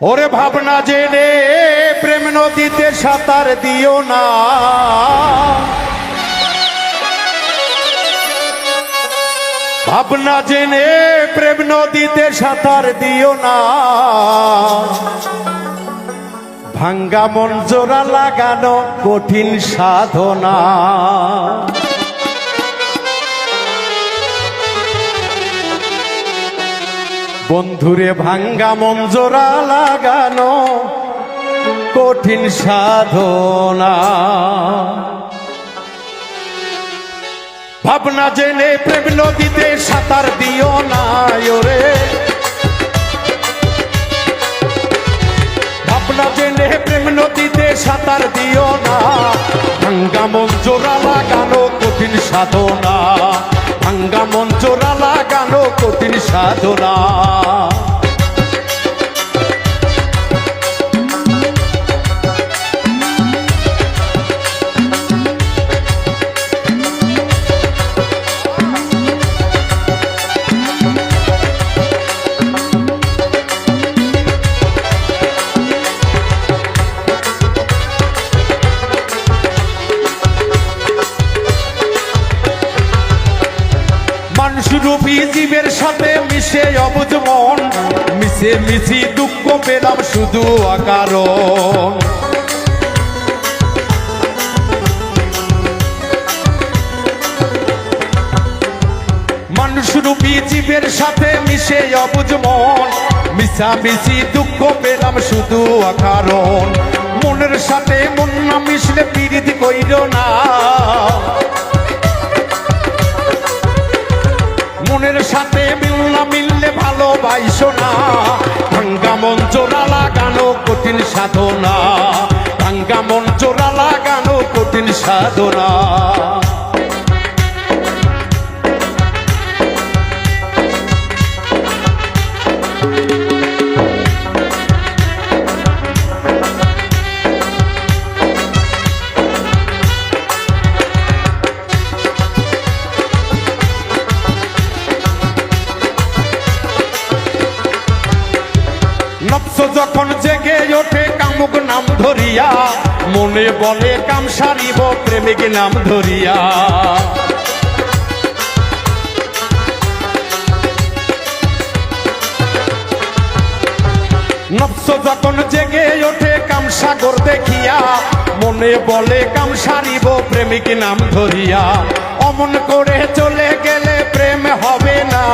ওরে ভাবনা জেনে প্রেম নদীতে সাঁতার দিও না। ভাবনা জেনে প্রেম নদীতে সাঁতার দিও না। ভাঙ্গা মন জোড়া লাগানো কঠিন সাধনা। বন্ধুরে ভাঙ্গা জোড়া লাগানো কঠিন সাধনা। ভাবনা জেনে প্রেম নদীতে সাঁতার দিও না ওরে ভাবনা জেনে প্রেম নদীতে সাঁতার দিও না, ভাঙ্গা জোড়া লাগানো কঠিন সাধনা। ভাঙ্গা সাধনা জীবের সাথে মিশে অবুজ মন। মিশে মিশি দুঃখ পেলাম শুধু অকারণ। মানুষ রূপী জীবের সাথে মিশে অবুজ মন। মিশা মিশি দুঃখ পেলাম শুধু অকারণ। মনের সাথে মন না মিশলে পিরিতি কইর না। ভালোবাসো না ভাঙ্গা মন জোড়া লাগানো কঠিন সাধনা ভাঙ্গা মন জোড়া লাগানো কঠিন সাধনা। যখন জেগে ওঠে কামুক নাম ধরিয়া, মনে বলে কাম সারিব, প্রেমিক নাম ধরিয়া। নফস যখন জেগে ওঠে কাম সাগর দেখিয়া, মনে বলে কাম সারিব, প্রেমিক নাম ধরিয়া। অমন করে চলে গেলে প্রেম হবে না।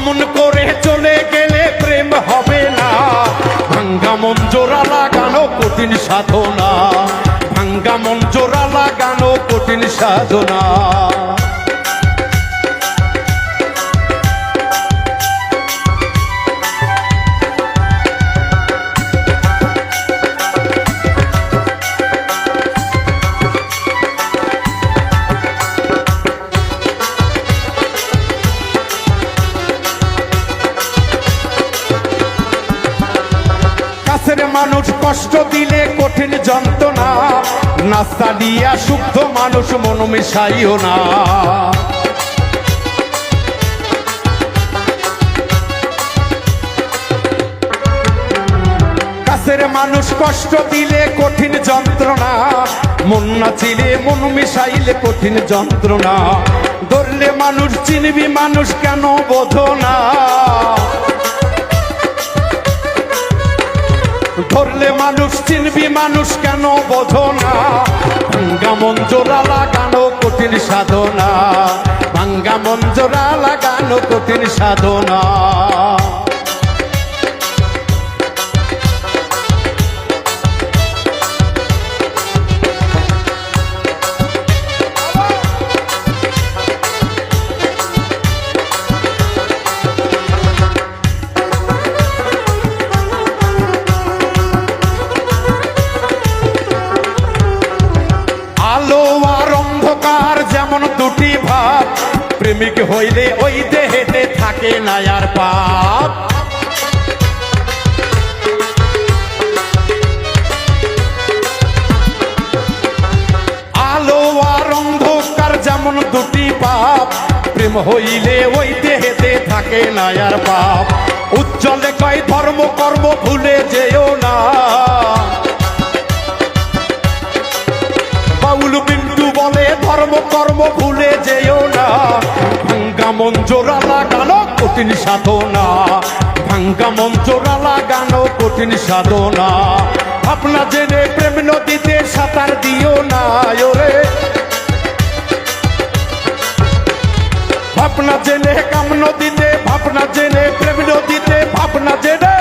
অমন করে চলে গেলে প্রেম হবে না। ভাঙ্গা মন জোড়া লাগানো কঠিন সাধনা। ভাঙ্গা মন জোড়া লাগানো কঠিন সাধনা। কাছের মানুষ কষ্ট দিলে কঠিন যন্ত্রণা। নাস্তা দিয়া শুদ্ধ মানুষ মন মিশাইও না। মানুষ কষ্ট দিলে কঠিন যন্ত্রণা। মন না নাচিলে মন মিশাইলে কঠিন যন্ত্রণা। ধরলে মানুষ চিনবি মানুষ কেন বোঝো না। ধরলে মানুষ চিনবি, মানুষ কেন বোঝো না? ভাঙ্গা মঞ্জোরা লাগানো কঠিন সাধনা। ভাঙ্গা মঞ্জোরা লাগানো কঠিন সাধনা। প্রেমিক হইলে ওই দেহেতে থাকে না আর পাপ। আলো আর অন্ধকার যেমন দুটি পাপ, প্রেম হইলে ওই দেহেতে থাকে না আর পাপ। উজ্জ্বলে কয় ধর্ম, কর্ম ভুলে যেও না। বাউল বিন্দু বলে ধর্ম, কর্ম ভুলে যেও না। ভাঙ্গা মঞ্জোরা লাগানো কঠিন সাধনা। ভাঙ্গা মঞ্জোরা লাগানো কঠিন সাধনা। ভাবনা জেনে প্রেম নদীতে সাঁতার দিও না, ওরে। ভাবনা জেনে কাম নদীতে, ভাবনা জেনে প্রেম নদীতে, ভাবনা জেনে।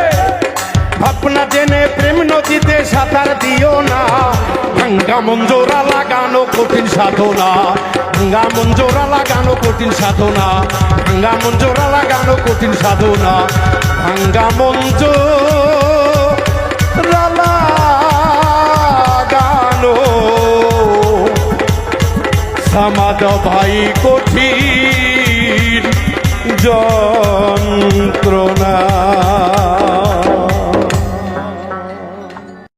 ভাবনা জেনে প্রেম নদীতে সাঁতার দিও না। ভাঙ্গা মঞ্জোরা লাগানো কঠিন সাধনা ভাঙ্গা মঞ্জোরা লাগানো কঠিন সাধনা ভাঙ্গা মঞ্জোরা লাগানো কঠিন সাধনা, ভাঙ্গা মঞ্জ লাগানো। সমাদ ভাই কঠিন যন্ত্রণা।